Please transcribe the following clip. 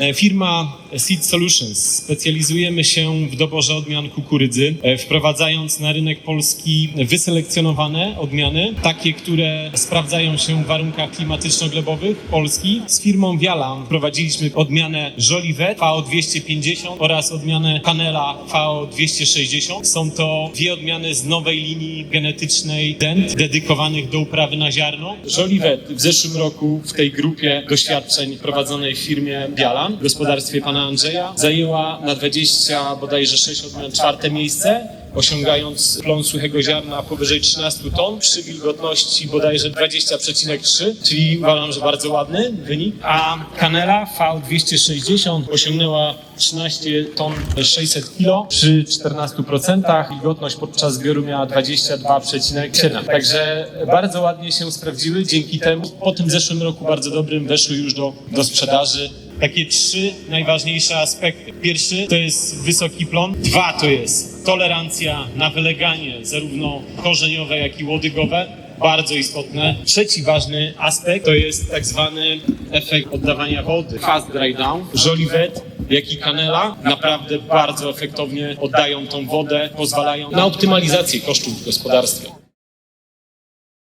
E, Firma Seed Solutions specjalizujemy się w doborze odmian kukurydzy, e, wprowadzając na rynek polski wyselekcjonowane odmiany, takie, które sprawdzają się w warunkach klimatyczno-glebowych Polski. Z firmą Viala wprowadziliśmy odmianę Jolivet VO250 oraz odmianę Canela VO260. Są to dwie odmiany z nowej linii genetycznej dent dedykowanych do uprawy na ziarno. Jolivet w zeszłym roku w tej grupie doświadczeń prowadzonej w firmie Biala w gospodarstwie pana Andrzeja zajęła na 20 bodajże 6 odmian czwarte miejsce osiągając plon suchego ziarna powyżej 13 ton przy wilgotności bodajże 20,3, czyli uważam, że bardzo ładny wynik. A Canela V260 osiągnęła 13 ton 600 kg przy 14%. Wilgotność podczas zbioru miała 22,7. Także bardzo ładnie się sprawdziły. Dzięki temu po tym zeszłym roku bardzo dobrym weszły już do, do sprzedaży takie trzy najważniejsze aspekty. Pierwszy to jest wysoki plon, dwa to jest tolerancja na wyleganie zarówno korzeniowe, jak i łodygowe. Bardzo istotne. Trzeci ważny aspekt to jest tak zwany efekt oddawania wody. Fast dry down. Jolivet, jak i Canela naprawdę bardzo efektownie oddają tą wodę, pozwalają na optymalizację kosztów w gospodarstwie.